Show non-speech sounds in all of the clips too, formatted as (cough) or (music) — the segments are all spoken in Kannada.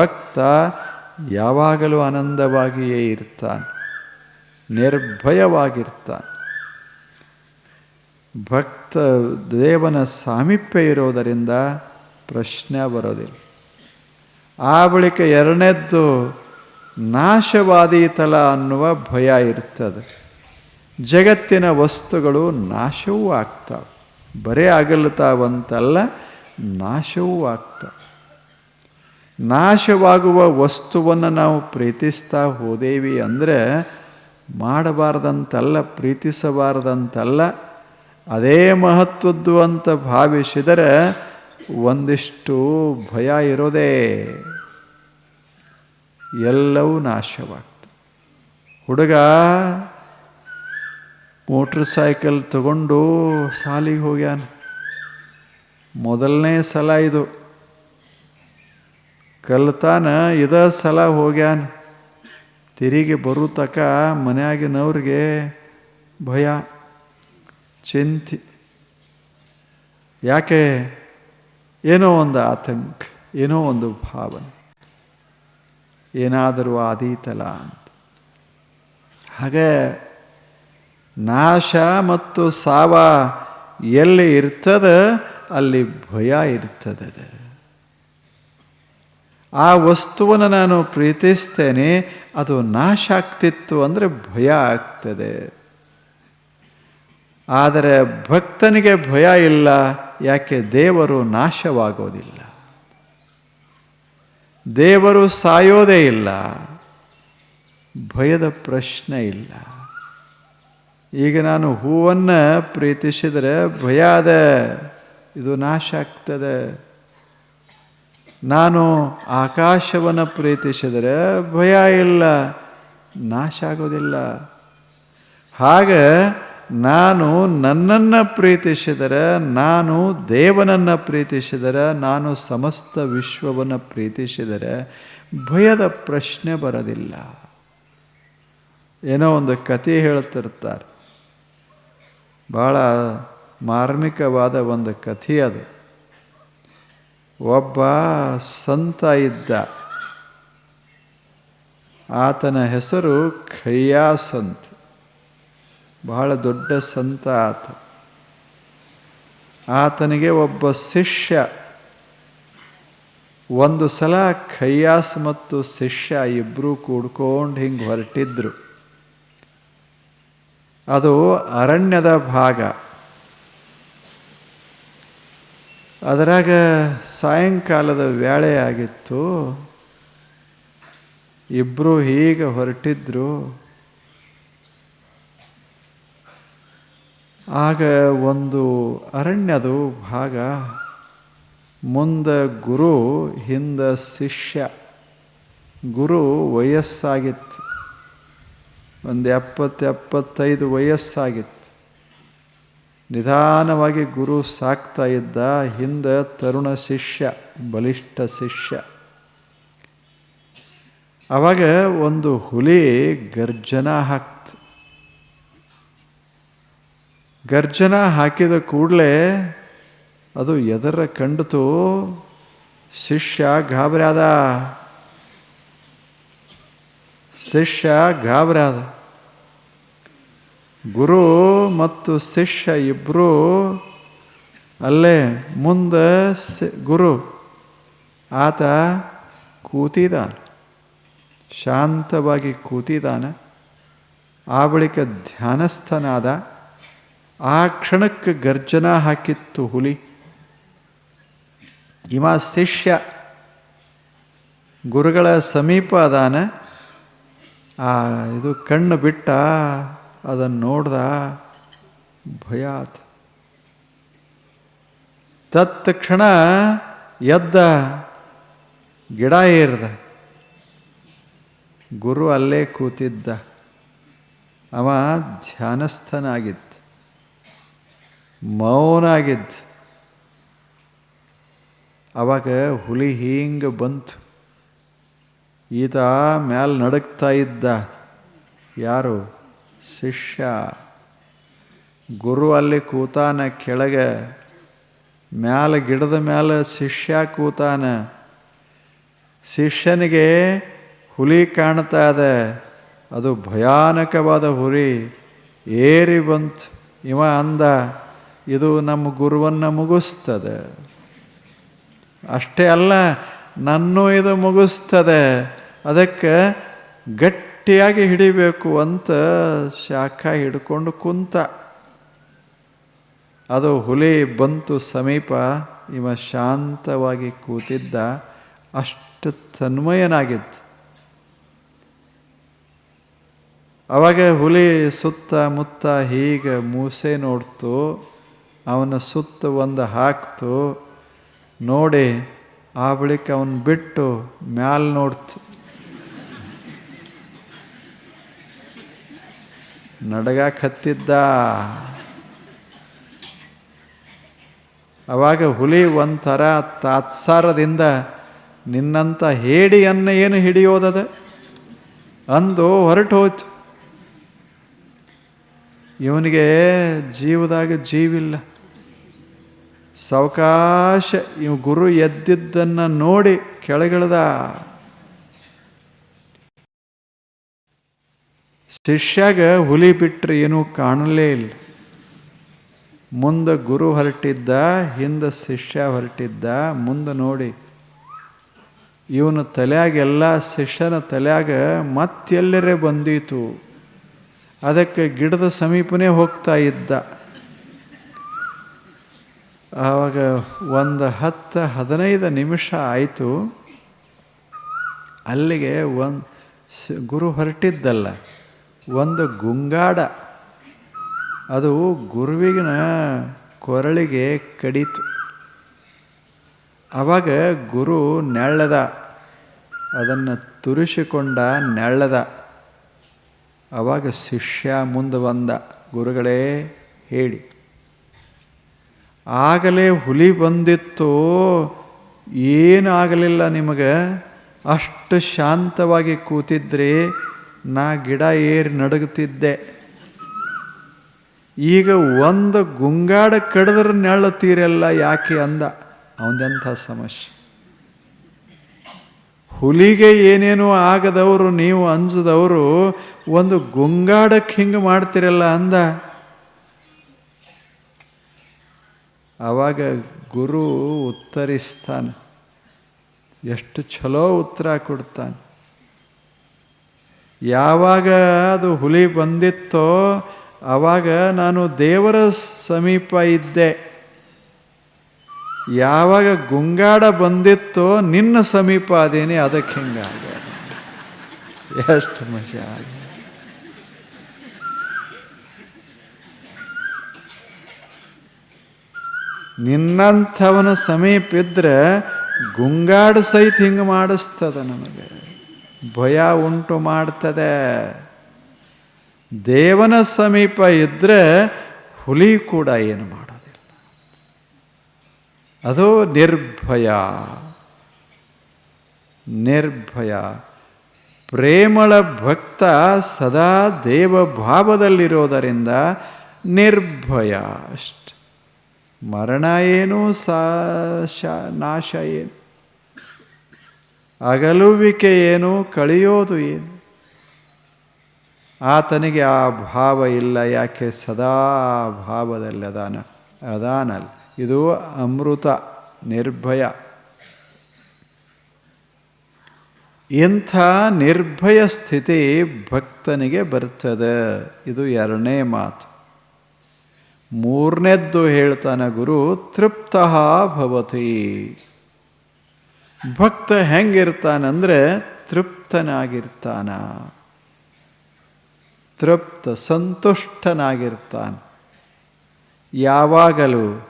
ಭಕ್ತ ಯಾವಾಗಲೂ ಆನಂದವಾಗಿಯೇ ಇರ್ತಾನೆ, ನಿರ್ಭಯವಾಗಿರ್ತಾನೆ. ಭಕ್ತ ದೇವನ ಸಾಮೀಪ್ಯ ಇರೋದರಿಂದ ಪ್ರಶ್ನೆ ಬರೋದಿಲ್ಲ. ಆ ಬಳಿಕ ಎರಡನೇದ್ದು ನಾಶವಾದೀತಲ ಅನ್ನುವ ಭಯ ಇರ್ತದೆ. ಜಗತ್ತಿನ ವಸ್ತುಗಳು ನಾಶವೂ ಆಗ್ತಾವೆ. ಬರೇ ಆಗಲ್ತಾವಂತಲ್ಲ ನಾಶವೂ ಆಗ್ತಾವೆ. ನಾಶವಾಗುವ ವಸ್ತುವನ್ನು ನಾವು ಪ್ರೀತಿಸ್ತಾ ಹೋದೇವಿ ಅಂದರೆ ಮಾಡಬಾರ್ದಂತಲ್ಲ, ಪ್ರೀತಿಸಬಾರ್ದಂತಲ್ಲ, ಅದೇ ಮಹತ್ವದ್ದು ಅಂತ ಭಾವಿಸಿದರೆ ಒಂದಿಷ್ಟು ಭಯ ಇರೋದೇ. ಎಲ್ಲವೂ ನಾಶವಾಗ್ತದೆ. ಹುಡುಗ ಮೋಟ್ರ್ ಸೈಕಲ್ ತಗೊಂಡು ಸಾಲಿಗೆ ಹೋಗ್ಯಾನ. ಮೊದಲನೇ ಸಲ ಇದು. ಕಲ್ತಾನ, ಇದ ಸಲ ಹೋಗ್ಯಾನ. ತಿರುಗಿ ಬರೋ ತಕ ಮನೆಯಾಗಿನವ್ರಿಗೆ ಭಯ, ಚಿಂತೆ. ಯಾಕೆ? ಏನೋ ಒಂದು ಆತಂಕ, ಏನೋ ಒಂದು ಭಾವನೆ. ಏನಾದರೂ ಆದೀತಲ್ಲ ಅಂತ. ಹಾಗೆ ನಾಶ ಮತ್ತು ಸಾವ ಎಲ್ಲಿ ಇರ್ತದ, ಅಲ್ಲಿ ಭಯ ಇರ್ತದೆ ಆ ವಸ್ತುವನ್ನು ನಾನು ಪ್ರೀತಿಸ್ತೇನೆ, ಅದು ನಾಶ ಆಗ್ತಿತ್ತು ಅಂದರೆ ಭಯ ಆಗ್ತದೆ. ಆದರೆ ಭಕ್ತನಿಗೆ ಭಯ ಇಲ್ಲ, ಯಾಕೆ ದೇವರು ನಾಶವಾಗೋದಿಲ್ಲ. ದೇವರು ಸಾಯೋದೇ ಇಲ್ಲ, ಭಯದ ಪ್ರಶ್ನೆ ಇಲ್ಲ. ಈಗ ನಾನು ಹೂವನ್ನು ಪ್ರೀತಿಸಿದರೆ ಭಯ ಅದ ಇದು ನಾಶ ಆಗ್ತದೆ. ನಾನು ಆಕಾಶವನ್ನು ಪ್ರೀತಿಸಿದರೆ ಭಯ ಇಲ್ಲ, ನಾಶ ಆಗೋದಿಲ್ಲ. ಹಾಗೆ ನಾನು ನನ್ನನ್ನು ಪ್ರೀತಿಸಿದರೆ, ನಾನು ದೇವನನ್ನು ಪ್ರೀತಿಸಿದರೆ, ನಾನು ಸಮಸ್ತ ವಿಶ್ವವನ್ನು ಪ್ರೀತಿಸಿದರೆ ಭಯದ ಪ್ರಶ್ನೆ ಬರೋದಿಲ್ಲ. ಏನೋ ಒಂದು ಕತೆ ಹೇಳ್ತಿರ್ತಾರೆ. ಭಾಳ ಮಾರ್ಮಿಕವಾದ ಒಂದು ಕಥೆ ಅದು. ಒಬ್ಬ ಸಂತ ಇದ್ದ. ಆತನ ಹೆಸರು ಖಯ್ಯಾ ಸಂತ. ಬಹಳ ದೊಡ್ಡ ಸಂತ ಆತ. ಆತನಿಗೆ ಒಬ್ಬ ಶಿಷ್ಯ. ಒಂದು ಸಲ ಖಯ್ಯಾಸ್ ಮತ್ತು ಶಿಷ್ಯ ಇಬ್ಬರು ಕೂಡ್ಕೊಂಡು ಹಿಂಗೆ ಹೊರಟಿದ್ರು. ಅದು ಅರಣ್ಯದ ಭಾಗ. ಅದರಾಗ ಸಾಯಂಕಾಲದ ವೇಳೆ ಆಗಿತ್ತು. ಇಬ್ಬರು ಹೀಗೆ ಹೊರಟಿದ್ರು. ಆಗ ಒಂದು ಅರಣ್ಯದು ಭಾಗ. ಮುಂದೆ ಗುರು, ಹಿಂದೆ ಶಿಷ್ಯ. ಗುರು ವಯಸ್ಸಾಗಿತ್ತು. ಒಂದು ಎಪ್ಪತ್ತು ಎಪ್ಪತ್ತೈದು ವಯಸ್ಸಾಗಿತ್ತು. ನಿಧಾನವಾಗಿ ಗುರು ಸಾಕ್ತಾ ಇದ್ದ ಹಿಂದೆ ತರುಣ ಶಿಷ್ಯ, ಬಲಿಷ್ಠ ಶಿಷ್ಯ. ಆವಾಗ ಒಂದು ಹುಲಿ ಗರ್ಜನ ಹಾಕ್ತು. ಗರ್ಜನ ಹಾಕಿದ ಕೂಡಲೇ ಅದು ಎದರ ಕಂಡಿತು ಶಿಷ್ಯ ಗಾಬರಿ ಆದ ಶಿಷ್ಯ ಗಾಬರಿ ಆದ ಗುರು ಮತ್ತು ಶಿಷ್ಯ ಇಬ್ಬರು ಅಲ್ಲೇ ಮುಂದೆ ಗುರು. ಆತ ಕೂತಿದ್ದಾನೆ. ಶಾಂತವಾಗಿ ಕೂತಿದ್ದಾನೆ. ಆ ಬಳಿಕ ಧ್ಯಾನಸ್ಥನಾದ. ಆ ಕ್ಷಣಕ್ಕೆ ಗರ್ಜನ ಹಾಕಿತ್ತು ಹುಲಿ. ಇವ ಶಿಷ್ಯ ಗುರುಗಳ ಸಮೀಪ ಅದಾನೆ. ಆ, ಇದು ಕಣ್ಣು ಬಿಟ್ಟ ಅದನ್ನು ನೋಡ್ದ ಭಯ ಆತು. ತತ್ಕ್ಷಣ ಎದ್ದ ಗಿಡ ಏರ್ದ. ಗುರು ಅಲ್ಲೇ ಕೂತಿದ್ದ. ಅವ ಧ್ಯಾನಸ್ಥನಾಗಿದ್ದ. ಮೌನಾಗಿದ್ದ. ಅವಾಗ ಹುಲಿ ಹಿಂಗೆ ಬಂತು. ಈತ ಮ್ಯಾಲೆ ನಡಕ್ತಾ ಇದ್ದ. ಯಾರು? ಶಿಷ್ಯ ಗುರು ಅಲ್ಲಿ ಕೂತಾನ ಕೆಳಗೆ, ಮ್ಯಾಲ ಗಿಡದ ಮ್ಯಾಲ ಶಿಷ್ಯ ಕೂತಾನ. ಶಿಷ್ಯನಿಗೆ ಹುಲಿ ಕಾಣ್ತಾ ಇದೆ, ಅದು ಭಯಾನಕವಾದ ಹುರಿ, ಏರಿ ಬಂತು. ಇವ ಅಂದ, ಇದು ನಮ್ಮ ಗುರುವನ್ನು ಮುಗಿಸ್ತದೆ. ಅಷ್ಟೇ ಅಲ್ಲ, ನನ್ನೂ ಇದು ಮುಗಿಸ್ತದೆ. ಅದಕ್ಕೆ ಗಟ್ಟಿಯಾಗಿ ಹಿಡಿಬೇಕು ಅಂತ ಶಾಖ ಹಿಡ್ಕೊಂಡು ಕುಂತ. ಅದು ಹುಲಿ ಬಂತು ಸಮೀಪ, ಇವ ಶಾಂತವಾಗಿ ಕೂತಿದ್ದ, ಅಷ್ಟು ತನ್ಮಯನಾಗಿತ್ತು. ಅವಾಗ ಹುಲಿ ಸುತ್ತ ಮುತ್ತ ಹೀಗೆ ಮೂಸೆ ನೋಡ್ತು, ಅವನ ಸುತ್ತ ಒಂದು ಹಾಕ್ತು, ನೋಡಿ ಆ ಬಳಿಕ ಅವನು ಬಿಟ್ಟು ಮ್ಯಾಲೆ ನೋಡ್ತು. ನಡಗಾಕ್ ಹತ್ತಿದ್ದ ಅವಾಗ ಹುಲಿ ಒಂಥರ ತಾತ್ಸಾರದಿಂದ ನಿನ್ನಂಥ ಹೇಡಿಯನ್ನು ಏನು ಹಿಡಿಯೋದದ? ಅಂದು ಹೊರಟು ಹೋಯ್ತು. ಇವನಿಗೆ ಜೀವದಾಗ ಜೀವಿಲ್ಲ. ಸಾವಕಾಶ ಇವ ಗುರು ಎದ್ದಿದ್ದನ್ನು ನೋಡಿ ಕೆಳಗಿಳ್ದ ಶಿಷ್ಯಾಗ ಹುಲಿ ಬಿಟ್ಟರೆ ಏನೂ ಕಾಣಲೇ ಇಲ್ಲ. ಮುಂದೆ ಗುರು ಹೊರಟಿದ್ದ, ಹಿಂದೆ ಶಿಷ್ಯ ಹೊರಟಿದ್ದ, ಮುಂದೆ ನೋಡಿ. ಇವನ ತಲೆಯಾಗೆಲ್ಲ ಶಿಷ್ಯನ ತಲೆಯಾಗ ಮತ್ತೆಲ್ಲರೇ ಬಂದೀತು. ಅದಕ್ಕೆ ಗಿಡದ ಸಮೀಪನೇ ಹೋಗ್ತಾ ಇದ್ದ. ಆವಾಗ ಒಂದು ಹತ್ತು ಹದಿನೈದು ನಿಮಿಷ ಆಯಿತು. ಅಲ್ಲಿಗೆ ಒಂದು ಗುರು ಹೊರಟಿದ್ದಲ್ಲ. ಒಂದು ಗುಂಗಾಡ. ಅದು ಗುರುವಿನ ಕೊರಳಿಗೆ ಕಡಿತು. ಆವಾಗ ಗುರು ನೆಳ್ಳದ. ಅದನ್ನು ತುರಿಸಿಕೊಂಡ ನೆಳ್ಳದ. ಆವಾಗ ಶಿಷ್ಯ ಮುಂದೆ ಬಂದ. ಗುರುಗಳೇ ಹೇಳಿ. ಆಗಲೇ ಹುಲಿ ಬಂದಿತ್ತು. ಏನಾಗಲಿಲ್ಲ ನಿಮಗೆ? ಅಷ್ಟು ಶಾಂತವಾಗಿ ಕೂತಿದ್ರಿ. ನಾ ಗಿಡ ಏರಿ ನಡಗುತ್ತಿದ್ದೆ. ಈಗ ಒಂದು ಗುಂಗಾಡ ಕಡಿದ್ರೆ ನೆಳ್ತೀರಲ್ಲ ಯಾಕೆ ಅಂದ. ಅವಂದೆಂಥ ಸಮಸ್ಯೆ. ಹುಲಿಗೆ ಏನೇನೋ ಆಗದವರು ನೀವು ಅಂಜದವರು ಒಂದು ಗುಂಗಾಡಕ್ಕೆ ಹಿಂಗೆ ಮಾಡ್ತಿರಲ್ಲ ಅಂದ. ಆವಾಗ ಗುರು ಉತ್ತರಿಸ್ತಾನೆ. ಎಷ್ಟು ಚಲೋ ಉತ್ತರ ಕೊಡ್ತಾನೆ. ಯಾವಾಗ ಅದು ಹುಲಿ ಬಂದಿತ್ತೋ ಆವಾಗ ನಾನು ದೇವರ ಸಮೀಪ ಇದ್ದೆ. ಯಾವಾಗ ಗುಂಗಾಡ ಬಂದಿತ್ತೋ ನಿನ್ನ ಸಮೀಪ ಅದೇನೆ, ಅದಕ್ಕೆ ಹಿಂಗಾಗ ಎಷ್ಟು ಮಜಾ ನಿನ್ನಂಥವನ ಸಮೀಪ ಇದ್ರೆ ಗುಂಗಾಡ ಸಹಿತ ಹಿಂಗೆ ಮಾಡಿಸ್ತದ ನಮಗೆ. ಭಯ ಉಂಟು ಮಾಡ್ತದೆ. ದೇವನ ಸಮೀಪ ಇದ್ದರೆ ಹುಲಿ ಕೂಡ ಏನು ಮಾಡೋದಿಲ್ಲ. ಅದು ನಿರ್ಭಯ. ನಿರ್ಭಯ. ಪ್ರೇಮಳ ಭಕ್ತ ಸದಾ ದೇವ ಭಾವದಲ್ಲಿರೋದರಿಂದ ನಿರ್ಭಯ ಅಷ್ಟೆ. ಮರಣ ಏನು ಸಾ ನಾಶ ಏನು ಅಗಲುವಿಕೆ ಏನು, ಕಳೆಯೋದು ಏನು? ಆತನಿಗೆ ಆ ಭಾವ ಇಲ್ಲ, ಯಾಕೆ? ಸದಾ ಭಾವದಲ್ಲಿ ಅದಾನ. ಅದಾನಲ್ ಇದು ಅಮೃತ ನಿರ್ಭಯ. ಇಂಥ ನಿರ್ಭಯ ಸ್ಥಿತಿ ಭಕ್ತನಿಗೆ ಬರ್ತದೆ. ಇದು ಎರಡನೇ ಮಾತು. ಮೂರನೇದ್ದು ಹೇಳ್ತಾನೆ ಗುರು, ತೃಪ್ತ ಭವತಿ. ಭಕ್ತ ಹೆಂಗಿರ್ತಾನಂದ್ರೆ ತೃಪ್ತನಾಗಿರ್ತಾನ. ತೃಪ್ತ ಸಂತುಷ್ಟನಾಗಿರ್ತಾನೆ. ಯಾವಾಗಲೂ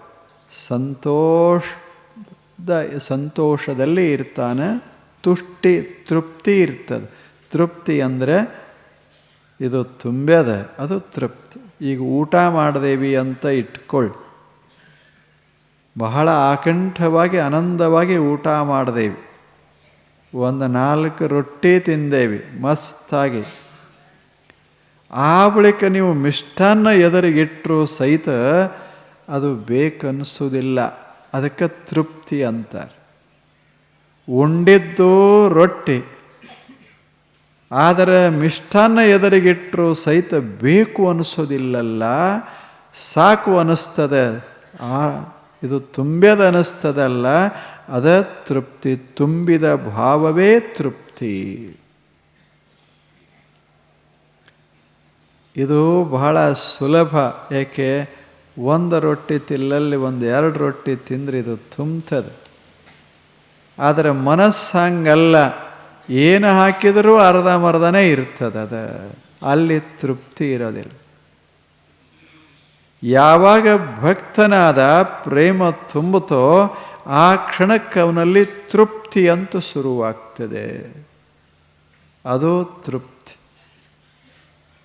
ಸಂತೋಷದ, ಸಂತೋಷದಲ್ಲಿ ಇರ್ತಾನೆ, ತುಷ್ಟಿ, ತೃಪ್ತಿ ಇರ್ತದೆ. ತೃಪ್ತಿ ಅಂದರೆ ಇದು ತುಂಬ್ಯದ, ಅದು ತೃಪ್ತಿ. ಈಗ ಊಟ ಮಾಡಿದೇವಿ ಅಂತ ಇಟ್ಕೊಳ್ಳಿ ಬಹಳ ಆಕಂಠವಾಗಿ ಆನಂದವಾಗಿ ಊಟ ಮಾಡಿದೇವಿ. ಒಂದು ನಾಲ್ಕು ರೊಟ್ಟಿ ತಿಂದೇವಿ, ಮಸ್ತಾಗಿ. ಆ ಬಳಿಕ ನೀವು ಮಿಷ್ಟಾನ್ನ ಎದುರಿಗಿಟ್ಟರು ಸಹಿತ ಅದು ಬೇಕನ್ನಿಸೋದಿಲ್ಲ ಅದಕ್ಕೆ ತೃಪ್ತಿ ಅಂತಾರೆ. ಉಂಡಿದ್ದು ರೊಟ್ಟಿ. ಆದರೆ ಮಿಷ್ಟಾನ್ನ ಎದುರಿಗಿಟ್ಟರು ಸಹಿತ ಬೇಕು ಅನಿಸೋದಿಲ್ಲಲ್ಲ ಸಾಕು ಅನ್ನಿಸ್ತದೆ ಆ ಇದು ತುಂಬ್ಯದ ಅನ್ನಿಸ್ತದಲ್ಲ ಅದ ತೃಪ್ತಿ, ತುಂಬಿದ ಭಾವವೇ ತೃಪ್ತಿ. ಇದು ಬಹಳ ಸುಲಭ, ಏಕೆ ಒಂದು ರೊಟ್ಟಿ ತಿಲ್ಲಲ್ಲಿ ಒಂದು ಎರಡು ರೊಟ್ಟಿ ತಿಂದರೆ ಇದು ತುಂಬ್ತದೆ. ಆದರೆ ಮನಸ್ಸು ಹಂಗಲ್ಲ ಏನು ಹಾಕಿದರೂ ಅರ್ಧಂಬರ್ಧನೇ ಇರ್ತದೆ ಅದು. ಅಲ್ಲಿ ತೃಪ್ತಿ ಇರೋದಿಲ್ಲ. ಯಾವಾಗ ಭಕ್ತನಾದ ಪ್ರೇಮ ತುಂಬುತ್ತೋ ಆ ಕ್ಷಣಕ್ಕೆ ಅವನಲ್ಲಿ ತೃಪ್ತಿ ಅಂತೂ ಶುರುವಾಗ್ತದೆ. ಅದು ತೃಪ್ತಿ.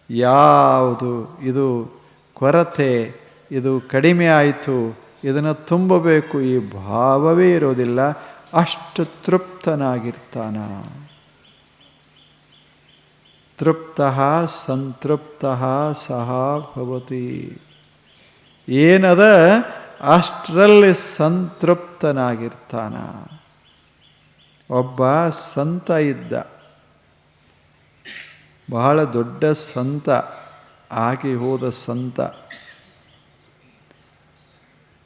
ಯಾವುದು? ಇದು ಕೊರತೆ, ಇದು ಕಡಿಮೆ ಆಯಿತು, ಇದನ್ನು ತುಂಬಬೇಕು ಈ ಭಾವವೇ ಇರೋದಿಲ್ಲ. ಅಷ್ಟು ತೃಪ್ತನಾಗಿರ್ತಾನ. ತೃಪ್ತ ಸಂತೃಪ್ತ ಸಹ ಭವತಿ. ಏನದ? ಅಷ್ಟರಲ್ಲಿ ಸಂತೃಪ್ತನಾಗಿರ್ತಾನ. ಒಬ್ಬ ಸಂತ ಇದ್ದ. ಬಹಳ ದೊಡ್ಡ ಸಂತ, ಆಗಿ ಹೋದ ಸಂತ.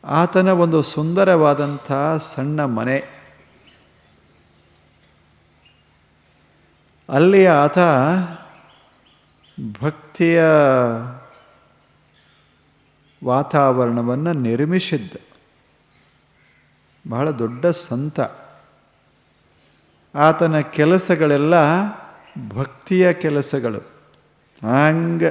ಆತನ ಒಂದು ಸುಂದರವಾದಂಥ ಸಣ್ಣ ಮನೆ. ಅಲ್ಲಿ ಆತ ಭಕ್ತಿಯ ವಾತಾವರಣವನ್ನು ನಿರ್ಮಿಸಿದ್ದ. ಬಹಳ ದೊಡ್ಡ ಸಂತ. ಆತನ ಕೆಲಸಗಳೆಲ್ಲ ಭಕ್ತಿಯ ಕೆಲಸಗಳು. ಹಂಗ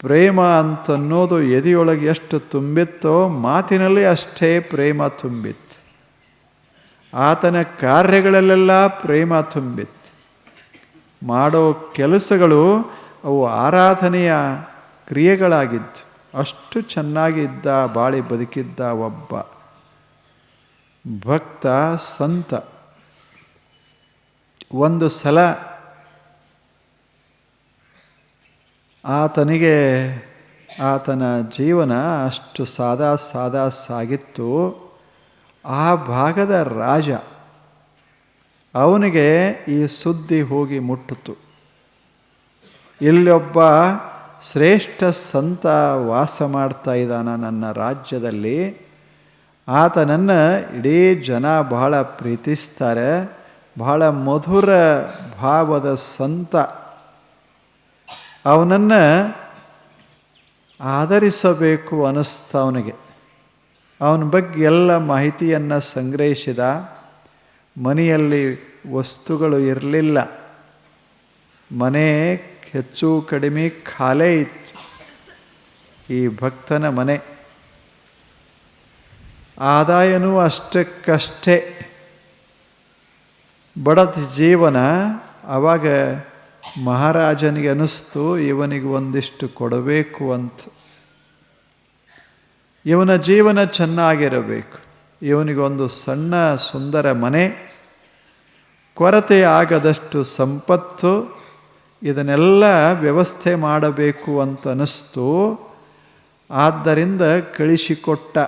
ಪ್ರೇಮ ಅಂತನ್ನೋದು ಎದೆಯೊಳಗೆ ಎಷ್ಟು ತುಂಬಿತ್ತೋ ಮಾತಿನಲ್ಲಿ ಅಷ್ಟೇ ಪ್ರೇಮ ತುಂಬಿತ್ತು. ಆತನ ಕಾರ್ಯಗಳಲ್ಲೆಲ್ಲ ಪ್ರೇಮ ತುಂಬಿತ್ತು. ಮಾಡೋ ಕೆಲಸಗಳು ಅವು ಆರಾಧನೆಯ ಕ್ರಿಯೆಗಳಾಗಿದ್ದು. ಅಷ್ಟು ಚೆನ್ನಾಗಿದ್ದ, ಬಾಳಿ ಬದುಕಿದ್ದ ಒಬ್ಬ ಭಕ್ತ, ಸಂತ. ಒಂದು ಸಲ ಆತನಿಗೆ ಆತನ ಜೀವನ ಅಷ್ಟು ಸಾದಾ ಸಾದಾ ಸಾಗಿತ್ತು. ಆ ಭಾಗದ ರಾಜ ಅವನಿಗೆ ಈ ಸುದ್ದಿ ಹೋಗಿ ಮುಟ್ಟಿತು ಇಲ್ಲೊಬ್ಬ ಶ್ರೇಷ್ಠ ಸಂತ ವಾಸ ಮಾಡ್ತಾ ಇದ್ದಾನ ನನ್ನ ರಾಜ್ಯದಲ್ಲಿ. ಆತನನ್ನು ಇಡೀ ಜನ ಬಹಳ ಪ್ರೀತಿಸ್ತಾರೆ. ಬಹಳ ಮಧುರ ಭಾವದ ಸಂತ. ಅವನನ್ನು ಆಧರಿಸಬೇಕು ಅನ್ನಿಸ್ತ ಅವನಿಗೆ. ಅವನ ಬಗ್ಗೆ ಎಲ್ಲ ಮಾಹಿತಿಯನ್ನು ಸಂಗ್ರಹಿಸಿದ. ಮನೆಯಲ್ಲಿ ವಸ್ತುಗಳು ಇರಲಿಲ್ಲ. ಮನೆ ಹೆಚ್ಚು ಕಡಿಮೆ ಖಾಲೇ ಇತ್ತು. ಈ ಭಕ್ತನ ಮನೆ. ಆದಾಯನೂ ಅಷ್ಟಕ್ಕಷ್ಟೇ. ಬಡದ ಜೀವನ ಆವಾಗ ಮಹಾರಾಜನಿಗೆ ಅನ್ನಿಸ್ತು ಇವನಿಗೆ ಒಂದಿಷ್ಟು ಕೊಡಬೇಕು ಅಂತ. ಇವನ ಜೀವನ ಚೆನ್ನಾಗಿರಬೇಕು. ಇವನಿಗೊಂದು ಸಣ್ಣ, ಸುಂದರ ಮನೆ. ಕೊರತೆ ಆಗದಷ್ಟು ಸಂಪತ್ತು. ಇದನ್ನೆಲ್ಲ ವ್ಯವಸ್ಥೆ ಮಾಡಬೇಕು ಅಂತ ಅನ್ನಿಸ್ತು. ಆದ್ದರಿಂದ ಕಳಿಸಿಕೊಟ್ಟ.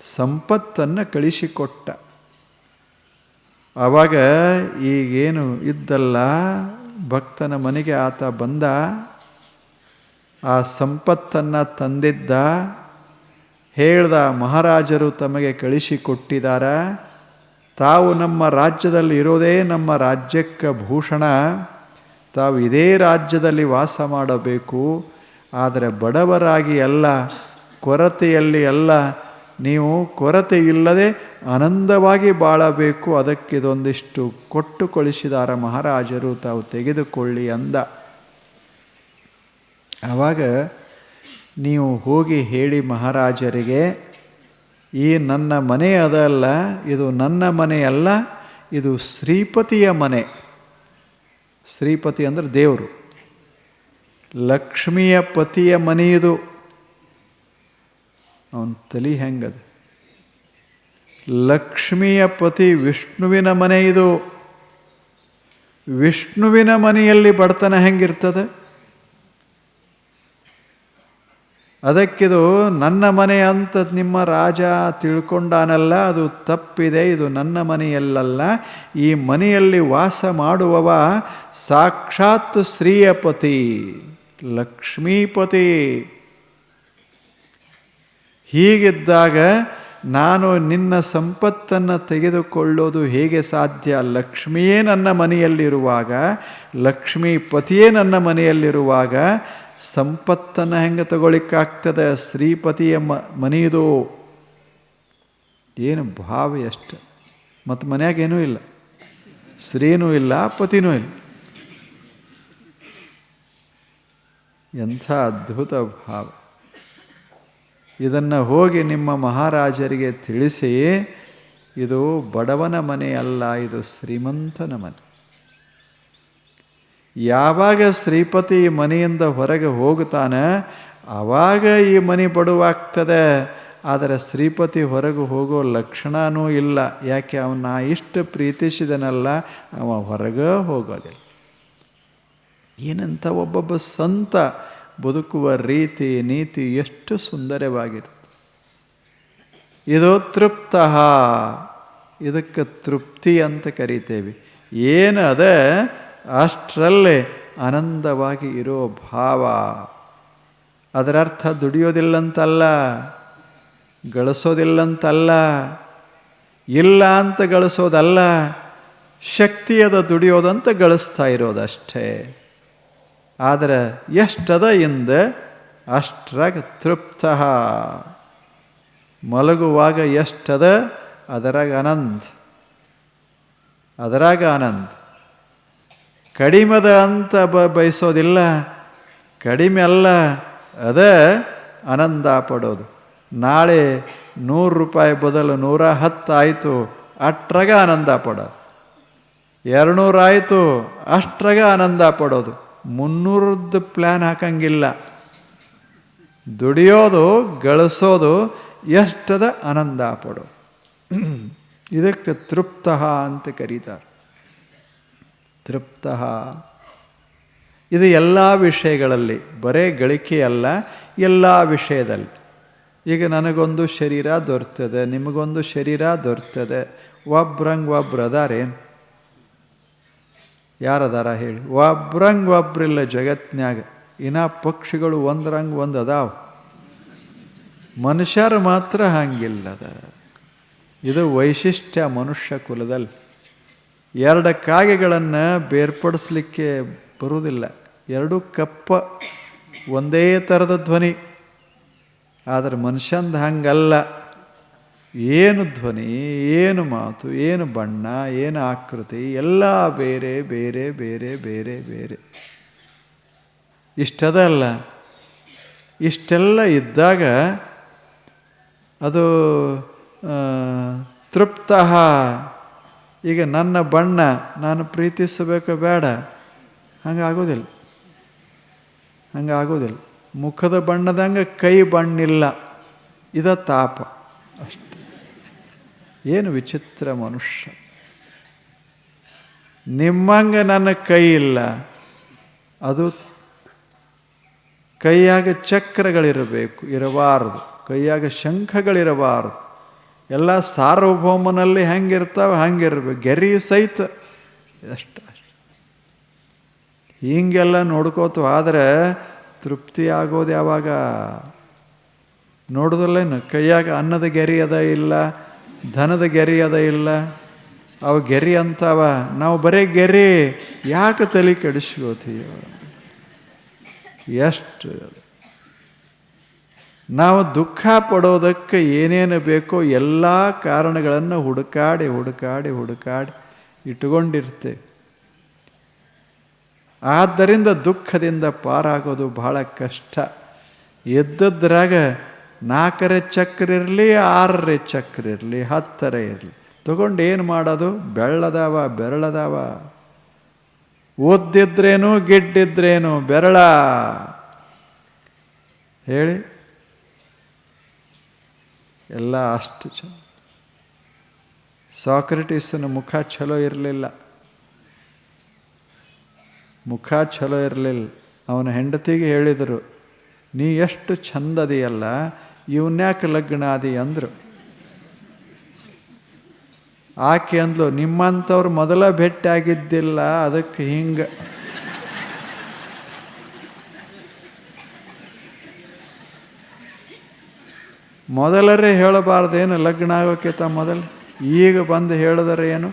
ಸಂಪತ್ತನ್ನು ಕಳಿಸಿಕೊಟ್ಟ. ಆವಾಗ ಈಗೇನು ಇದ್ದಲ್ಲ, ಭಕ್ತನ ಮನೆಗೆ ಆತ ಬಂದ. ಆ ಸಂಪತ್ತನ್ನು ತಂದಿದ್ದ. ಹೇಳ್ದ ಮಹಾರಾಜರು ತಮಗೆ ಕಳಿಸಿಕೊಟ್ಟಿದಾರ. ತಾವು ನಮ್ಮ ರಾಜ್ಯದಲ್ಲಿ ಇರೋದೇ ನಮ್ಮ ರಾಜ್ಯಕ್ಕೆ ಭೂಷಣ. ತಾವು ಇದೇ ರಾಜ್ಯದಲ್ಲಿ ವಾಸ ಮಾಡಬೇಕು, ಆದರೆ ಬಡವರಾಗಿ ಅಲ್ಲ, ಕೊರತೆಯಲ್ಲಿ ಅಲ್ಲ, ನೀವು ಕೊರತೆ ಇಲ್ಲದೆ ಆನಂದವಾಗಿ ಬಾಳಬೇಕು ಅದಕ್ಕಿದೊಂದಿಷ್ಟು ಕೊಟ್ಟು ಕಳಿಸಿದಾರ ಮಹಾರಾಜರು, ತಾವು ತೆಗೆದುಕೊಳ್ಳಿ ಅಂದ. ಆವಾಗ ನೀವು ಹೋಗಿ ಹೇಳಿ ಮಹಾರಾಜರಿಗೆ, ಈ ನನ್ನ ಮನೆ ಅದಲ್ಲ, ಇದು ನನ್ನ ಮನೆಯಲ್ಲ ಇದು ಶ್ರೀಪತಿಯ ಮನೆ. ಶ್ರೀಪತಿ ಅಂದರೆ ದೇವರು. ಲಕ್ಷ್ಮಿಯ ಪತಿಯ ಮನೆಯದು ಅವನ ತಲೆ ಹೆಂಗದು. ಲಕ್ಷ್ಮಿಯ ಪತಿ ವಿಷ್ಣುವಿನ ಮನೆ ಇದು. ವಿಷ್ಣುವಿನ ಮನೆಯಲ್ಲಿ ಬಡತನ ಹೆಂಗಿರ್ತದೆ? ಅದಕ್ಕಿದು ನನ್ನ ಮನೆ ಅಂತ ನಿಮ್ಮ ರಾಜ ತಿಳ್ಕೊಂಡಾನಲ್ಲ, ಅದು ತಪ್ಪಿದೆ, ಇದು ನನ್ನ ಮನೆಯಲ್ಲಲ್ಲ. ಈ ಮನೆಯಲ್ಲಿ ವಾಸ ಮಾಡುವವ ಸಾಕ್ಷಾತ್ ಶ್ರೀಯಪತಿ ಲಕ್ಷ್ಮೀಪತಿ. ಹೀಗಿದ್ದಾಗ ನಾನು ನಿನ್ನ ಸಂಪತ್ತನ್ನು ತೆಗೆದುಕೊಳ್ಳೋದು ಹೇಗೆ ಸಾಧ್ಯ? ಲಕ್ಷ್ಮಿಯೇ ನನ್ನ ಮನೆಯಲ್ಲಿರುವಾಗ ಲಕ್ಷ್ಮೀ ಪತಿಯೇ ನನ್ನ ಮನೆಯಲ್ಲಿರುವಾಗ ಸಂಪತ್ತನ್ನು ಹೆಂಗೆ ತಗೊಳ್ಳಿಕ್ಕಾಗ್ತದೆ? ಶ್ರೀಪತಿಯ ಮ ಮನೆಯದು. ಏನು ಭಾವ ಎಷ್ಟು ಮತ್ತು ಮನ್ಯಾಗ ಏನೂ ಇಲ್ಲ. ಶ್ರೀನೂ ಇಲ್ಲ, ಪತಿನೂ ಇಲ್ಲ. ಎಂಥ ಅದ್ಭುತ ಭಾವ. ಇದನ್ನು ಹೋಗಿ ನಿಮ್ಮ ಮಹಾರಾಜರಿಗೆ ತಿಳಿಸಿ, ಇದು ಬಡವನ ಮನೆಯಲ್ಲ, ಇದು ಶ್ರೀಮಂತನ ಮನೆ. ಯಾವಾಗ ಶ್ರೀಪತಿ ಈ ಮನೆಯಿಂದ ಹೊರಗೆ ಹೋಗುತ್ತಾನೆ ಆವಾಗ ಈ ಮನೆ ಬಡುವಾಗ್ತದೆ. ಆದರೆ ಶ್ರೀಪತಿ ಹೊರಗೆ ಹೋಗೋ ಲಕ್ಷಣವೂ ಇಲ್ಲ. ಯಾಕೆ? ಅವನ್ನ ಇಷ್ಟು ಪ್ರೀತಿಸಿದನಲ್ಲ, ಅವ ಹೊರಗೆ ಹೋಗೋದಿಲ್ಲ. ಏನಂತ ಒಬ್ಬೊಬ್ಬ ಸಂತ ಬದುಕುವ ರೀತಿ, ನೀತಿ ಎಷ್ಟು ಸುಂದರವಾಗಿರುತ್ತೆ. ಇದು ತೃಪ್ತ. ಇದಕ್ಕೆ ತೃಪ್ತಿ ಅಂತ ಕರಿತೇವೆ. ಏನು ಅದ? ಅಷ್ಟರಲ್ಲೇ ಆನಂದವಾಗಿ ಇರೋ ಭಾವ. ಅದರರ್ಥ ದುಡಿಯೋದಿಲ್ಲಂತಲ್ಲ, ಗಳಿಸೋದಿಲ್ಲಂತಲ್ಲ, ಇಲ್ಲ ಅಂತ ಗಳಿಸೋದಲ್ಲ, ಶಕ್ತಿಯದ ದುಡಿಯೋದಂತ ಗಳಿಸ್ತಾ ಇರೋದಷ್ಟೇ. ಆದರೆ ಎಷ್ಟದ ಇಂದ ಅಷ್ಟ್ರಾಗ ತೃಪ್ತ. ಮಲಗುವಾಗ ಎಷ್ಟದ, ಅದರಾಗ ಆನಂದ್. ಅದರಾಗ ಆನಂದ್. ಕಡಿಮೆದ ಅಂತ ಬ ಬಯಸೋದಿಲ್ಲ, ಕಡಿಮೆ ಅಲ್ಲ, ಅದ ಆನಂದ ಪಡೋದು. ನಾಳೆ ನೂರು ರೂಪಾಯಿ ಬದಲು ನೂರ ಹತ್ತು ಆಯಿತು, ಅಷ್ಟ್ರಾಗ ಆನಂದ ಪಡೋದು. ಎರಡುನೂರು ಆಯಿತು, ಅಷ್ಟ್ರಾಗ ಆನಂದ ಪಡೋದು. ಮುನ್ನೂರದ್ದು ಪ್ಲ್ಯಾನ್ ಹಾಕಂಗಿಲ್ಲ. ದುಡಿಯೋದು, ಗಳಿಸೋದು, ಎಷ್ಟದ ಆನಂದ ಪಡೋ (clears throat) ಇದಕ್ಕೆ ತೃಪ್ತ ಅಂತ ಕರೀತಾರೆ. ತೃಪ್ತ. ಇದು ಎಲ್ಲ ವಿಷಯಗಳಲ್ಲಿ, ಬರೇ ಗಳಿಕೆ ಅಲ್ಲ, ಎಲ್ಲ ವಿಷಯದಲ್ಲಿ. ಈಗ ನನಗೊಂದು ಶರೀರ ದೊರ್ತದೆ, ನಿಮಗೊಂದು ಶರೀರ ದೊರ್ತದೆ. ಒಬ್ರಂಗೆ ಒಬ್ರು ಅದಾರೇನು ಯಾರದಾರ ಹೇಳಿ ಒಬ್ರಂಗೆ ಒಬ್ರಿಲ್ಲ ಜಗತ್ನ್ಯಾಗ ಇನ್ನ ಪಕ್ಷಿಗಳು ಒಂದ್ರಂಗೆ ಒಂದು ಅದಾವ. ಮನುಷ್ಯರು ಮಾತ್ರ ಹಂಗಿಲ್ಲದ. ಇದು ವೈಶಿಷ್ಟ್ಯ ಮನುಷ್ಯ ಕುಲದಲ್ಲಿ. ಎರಡು ಕಾಗೆಗಳನ್ನು ಬೇರ್ಪಡಿಸ್ಲಿಕ್ಕೆ ಬರುವುದಿಲ್ಲ. ಎರಡು ಕಪ್ಪ ಒಂದೇ ಥರದ ಧ್ವನಿ. ಆದರೆ ಮನುಷ್ಯಂದ ಹಂಗಲ್ಲ. ಏನು ಧ್ವನಿ, ಏನು ಮಾತು, ಏನು ಬಣ್ಣ, ಏನು ಆಕೃತಿ, ಎಲ್ಲ ಬೇರೆ ಬೇರೆ ಬೇರೆ ಬೇರೆ ಬೇರೆ. ಇಷ್ಟದಲ್ಲ ಇಷ್ಟೆಲ್ಲ ಇದ್ದಾಗ ಅದು ತೃಪ್ತ ಈಗ ನನ್ನ ಬಣ್ಣ ನಾನು ಪ್ರೀತಿಸಬೇಕು ಬೇಡ. ಹಂಗಾಗೋದಿಲ್ಲ ಹಂಗಾಗೋದಿಲ್ಲ ಮುಖದ ಬಣ್ಣದಂಗೆ ಕೈ ಬಣ್ಣಿಲ್ಲ. ಇದ ತಾಪ. ಅಷ್ಟೆ. ಏನು ವಿಚಿತ್ರ ಮನುಷ್ಯ. ನಿಮ್ಮಂಗೆ ನನ್ನ ಕೈ ಇಲ್ಲ. ಅದು ಕೈಯಾಗ ಚಕ್ರಗಳಿರಬೇಕು, ಇರಬಾರದು. ಕೈಯಾಗ ಶಂಖಗಳಿರಬಾರದು. ಎಲ್ಲ ಸಾರ್ವಭೌಮನಲ್ಲಿ ಹೆಂಗಿರ್ತಾವೆ, ಹಂಗಿರ್ಬೇಕು. ಗೆರಿ ಸಹಿತ. ಅಷ್ಟು ಅಷ್ಟು. ಹೀಗೆಲ್ಲ ನೋಡ್ಕೋತು ಆದರೆ ತೃಪ್ತಿ ಆಗೋದು ಯಾವಾಗ? ನೋಡೋದಲ್ಲೇನು? ಕೈಯಾಗ ಅನ್ನದ ಗೆರಿ ಅದ ಇಲ್ಲ, ಧನದ ಗೆರಿ ಅದ ಇಲ್ಲ. ಅವು ಗೆರಿ ಅಂತಾವ. ನಾವು ಬರೀ ಗೆರಿ. ಯಾಕೆ ತಲೆ ಕೆಡಿಸ್ಕೋತೀವ ಎಷ್ಟು ನಾವು ದುಃಖ ಪಡೋದಕ್ಕೆ ಏನೇನು ಬೇಕೋ ಎಲ್ಲ ಕಾರಣಗಳನ್ನು ಹುಡುಕಾಡಿ ಹುಡುಕಾಡಿ ಹುಡುಕಾಡಿ ಇಟ್ಕೊಂಡಿರ್ತೇವೆ ಆದ್ದರಿಂದ ದುಃಖದಿಂದ ಪಾರಾಗೋದು ಬಹಳ ಕಷ್ಟ. ಎದ್ದದ್ರಾಗ ನಾಲ್ಕರೆ ಚಕ್ರ ಇರಲಿ, ಆರರೆ ಚಕ್ರ ಇರಲಿ, ಹತ್ತರೆ ಇರಲಿ. ತಗೊಂಡು ಏನು ಮಾಡೋದು? ಬೆಳ್ಳದಾವ, ಬೆರಳದಾವ. ಓದ್ದಿದ್ರೇನು ಗಿಡ್ಡಿದ್ರೇನು ಬೆರಳ. ಹೇಳಿ. ಎಲ್ಲ ಅಷ್ಟು ಚ ಸಾಕ್ರೆಟಿಸನ ಮುಖ ಚಲೋ ಇರಲಿಲ್ಲ. ಮುಖ ಚಲೋ ಇರಲಿಲ್ಲ. ಅವನ ಹೆಂಡತಿಗೆ ಹೇಳಿದರು, ನೀ ಎಷ್ಟು ಚಂದದಿಯಲ್ಲ ಇವನ್ಯಾಕೆ ಲಗ್ನ ಅದಿ ಅಂದರು. ಆಕೆ ಅಂದ್ಲು, ನಿಮ್ಮಂಥವ್ರು ಮೊದಲ ಭೇಟಿ ಆಗಿದ್ದಿಲ್ಲ ಅದಕ್ಕೆ ಹಿಂಗೆ. ಮೊದಲರೇ ಹೇಳಬಾರ್ದೇನು ಲಗ್ನ ಆಗೋಕ್ಕಿಂತ ಮೊದಲು. ಈಗ ಬಂದು ಹೇಳಿದರೆ ಏನು?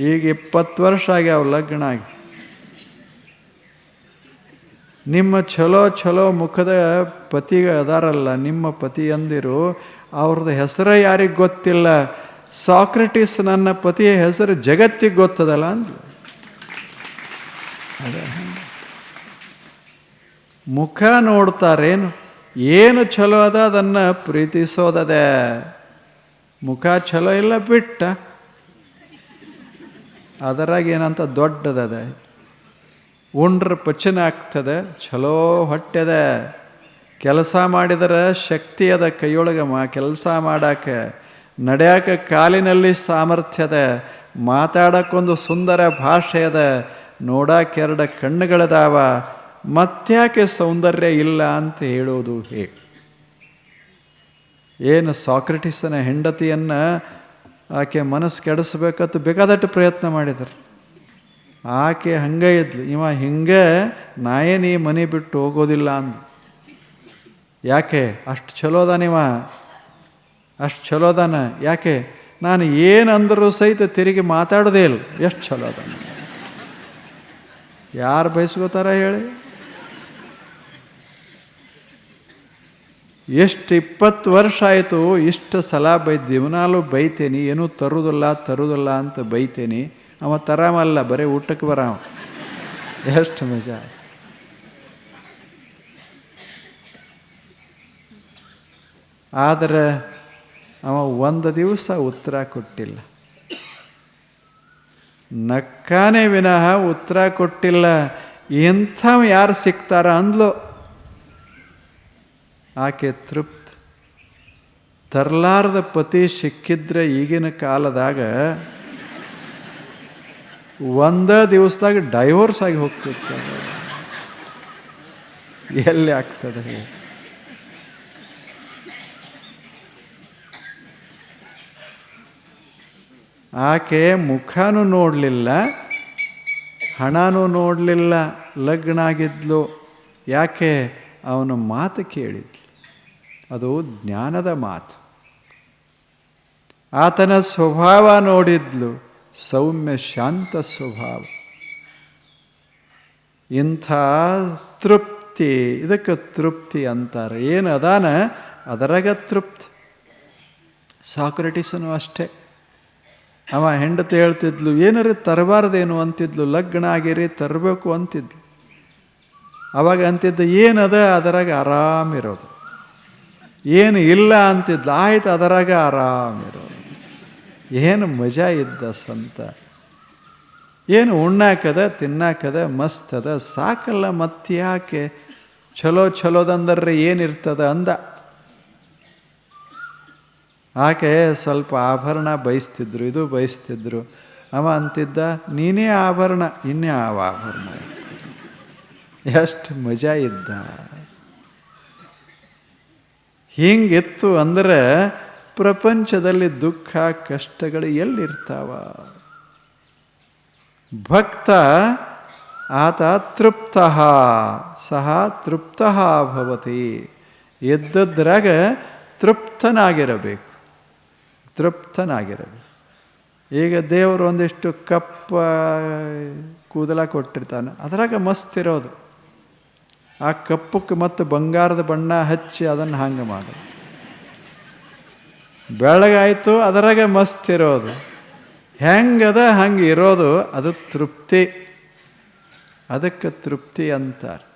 ಈಗ ಇಪ್ಪತ್ತು ವರ್ಷ ಆಗ್ಯಾವ ಲಗ್ನ ಆಗಿ. ನಿಮ್ಮ ಛಲೋ ಚಲೋ ಮುಖದ ಪತಿಗ ಅದಾರಲ್ಲ, ನಿಮ್ಮ ಪತಿ ಅಂದಿರು, ಅವ್ರದ್ದು ಹೆಸರು ಯಾರಿಗೆ ಗೊತ್ತಿಲ್ಲ? ಸಾಕ್ರೆಟಿಸ್ ನನ್ನ ಪತಿಯ ಹೆಸರು ಜಗತ್ತಿಗೆ ಗೊತ್ತದಲ್ಲ ಅಂದ್ಲು. ಅದೇ ಮುಖ ನೋಡ್ತಾರೇನು? ಏನು ಚಲೋ ಅದ ಅದನ್ನು ಪ್ರೀತಿಸೋದದೆ. ಮುಖ ಚಲೋ ಇಲ್ಲ ಬಿಟ್ಟ. ಅದರಾಗ ಏನಂತ ದೊಡ್ಡದದ ಉಂಡ್ರ ಪಚನ ಆಗ್ತದೆ ಚಲೋ ಹೊಟ್ಟೆದ. ಕೆಲಸ ಮಾಡಿದರೆ ಶಕ್ತಿ ಅದ ಕೈಯೊಳಗೆ ಮಾ, ಕೆಲಸ ಮಾಡಾಕ. ನಡೆಯಾಕ ಕಾಲಿನಲ್ಲಿ ಸಾಮರ್ಥ್ಯದ ಮಾತಾಡಕ್ಕೊಂದು ಸುಂದರ ಭಾಷೆ ಅದ. ನೋಡಾಕೆರಡ ಕಣ್ಣುಗಳದಾವ. ಮತ್ತ್ಯಾಕೆ ಸೌಂದರ್ಯ ಇಲ್ಲ ಅಂತ ಹೇಳೋದು ಹೇಗೆ ಏನು ಸಾಕ್ರೆಟಿಸನ ಹೆಂಡತಿಯನ್ನು ಆಕೆ ಮನಸ್ಸು ಕೆಡಿಸ್ಬೇಕಂತ ಬೇಕಾದಟ್ಟು ಪ್ರಯತ್ನ ಮಾಡಿದ್ರು. ಆಕೆ ಹಂಗೆ ಇದ್ಲು. ಇವ ಹಿಂಗೆ ನಾಯೇನಿ ಮನೆ ಬಿಟ್ಟು ಹೋಗೋದಿಲ್ಲ ಅಂದ ಯಾಕೆ? ಅಷ್ಟು ಚಲೋದಾನಿವ ಅಷ್ಟು ಚಲೋದಾನ ಯಾಕೆ? ನಾನು ಏನಂದರೂ ಸಹಿತ ತಿರುಗಿ ಮಾತಾಡೋದೇ ಇಲ್ಲ. ಎಷ್ಟು ಚಲೋ ಅದ ಯಾರು ಬಯಸ್ಕೋತಾರ ಹೇಳಿ. ಎಷ್ಟು ಇಪ್ಪತ್ತು ವರ್ಷ ಆಯಿತು, ಇಷ್ಟು ಸಲ ಬೈ ದಿವನಾಲು ಬೈತೇನೆ, ಏನೂ ತರುವುದಿಲ್ಲ ತರುವುದಿಲ್ಲ ಅಂತ ಬೈತೇನೆ. ಅವ ತರಾಮಲ್ಲ, ಬರೀ ಊಟಕ್ಕೆ ಬರಾವ. ಎಷ್ಟು ಮಜಾ. ಆದರೆ ಅವ ಒಂದು ದಿವಸ ಉತ್ತರ ಕೊಟ್ಟಿಲ್ಲ. ನಕ್ಕಾನೇ ವಿನಃ ಉತ್ತರ ಕೊಟ್ಟಿಲ್ಲ. ಇಂಥವ್ ಯಾರು ಸಿಗ್ತಾರ ಅಂದ್ಲು. ಆಕೆ ತೃಪ್ತಿ. ತರ್ಲಾರ್ದ ಪತಿ ಸಿಕ್ಕಿದ್ರೆ ಈಗಿನ ಕಾಲದಾಗ ಒಂದ ದಿವಸದಾಗ ಡೈವೋರ್ಸ್ ಆಗಿ ಹೋಗ್ತಿತ್ತು. ಎಲ್ಲಿ ಆಗ್ತದೆ? ಆಕೆ ಮುಖನೂ ನೋಡಲಿಲ್ಲ, ಹಣನೂ ನೋಡಲಿಲ್ಲ ಲಗ್ನ ಆಗಿದ್ಲು ಯಾಕೆ? ಅವನ ಮಾತು ಕೇಳಿದ್ಲು. ಅದು ಜ್ಞಾನದ ಮಾತು. ಆತನ ಸ್ವಭಾವ ನೋಡಿದ್ಲು, ಸೌಮ್ಯ ಶಾಂತ ಸ್ವಭಾವ. ಇಂಥ ತೃಪ್ತಿ, ಇದಕ್ಕೆ ತೃಪ್ತಿ ಅಂತಾರೆ. ಏನು ಅದಾನ? ಅದರಾಗ ತೃಪ್ತಿ. ಸಾಕ್ರೆಟಿಸನು ಅಷ್ಟೇ. ಅವ ಹೆಂಡತಿ ಹೇಳ್ತಿದ್ಲು, ಏನಾರು ತರಬಾರ್ದೇನು ಅಂತಿದ್ಲು, ಲಗ್ನ ಆಗಿರಿ, ತರಬೇಕು ಅಂತಿದ್ಲು. ಅವಾಗ ಅಂತಿದ್ದ, ಏನದ? ಅದರಾಗ ಆರಾಮಿರೋದು. ಏನು ಇಲ್ಲ ಅಂತಿದ್ಲು. ಆಯ್ತು, ಅದರಾಗ ಆರಾಮಿರೋ ಏನು ಮಜಾ ಇದ್ದ ಸಂತ. ಏನು ಉಣ್ಣಾಕದ, ತಿನ್ನಾಕದ, ಮಸ್ತದ, ಸಾಕಲ್ಲ ಸಾಕಲ್ಲ ಮತ್ತ್ಯಾಕೆ ಚಲೋ ಚಲೋದಂದ್ರೆ ಏನಿರ್ತದ ಅಂದ. ಆಕೆ ಸ್ವಲ್ಪ ಆಭರಣ ಬಯಸ್ತಿದ್ರು, ಇದು ಬಯಸ್ತಿದ್ರು. ಅವ ಅಂತಿದ್ದ, ನೀನೇ ಆಭರಣ ಇನ್ನೇ ಆವ ಆಭರಣ? ಎಷ್ಟು ಮಜಾ ಇದ್ದ. ಹಿಂಗಿತ್ತು ಅಂದರೆ ಪ್ರಪಂಚದಲ್ಲಿ ದುಃಖ, ಕಷ್ಟಗಳು ಎಲ್ಲಿರ್ತಾವ? ಭಕ್ತ ಆತ ತೃಪ್ತ, ಸಹ ತೃಪ್ತ ಭವತಿ. ಎದ್ದದ್ರಾಗ ತೃಪ್ತನಾಗಿರಬೇಕು. ತೃಪ್ತನಾಗಿರಬೇಕು. ಈಗ ದೇವರು ಒಂದಿಷ್ಟು ಕಪ್ಪ, ಕೂದಲ ಕೊಟ್ಟಿರ್ತಾನೆ, ಅದ್ರಾಗ ಮಸ್ತ್ ಇರೋದು. ಆ ಕಪ್ಪಕ್ಕೆ ಮತ್ತು ಬಂಗಾರದ ಬಣ್ಣ ಹಚ್ಚಿ ಅದನ್ನು ಹಂಗೆ ಮಾಡೋದು ಬೆಳಗಾಯಿತು, ಅದರಾಗೆ ಮಸ್ತ್ ಇರೋದು. ಹೆಂಗದ ಹಂಗೆ ಇರೋದು, ಅದು ತೃಪ್ತಿ. ಅದಕ್ಕೆ ತೃಪ್ತಿ ಅಂತಾರೆ.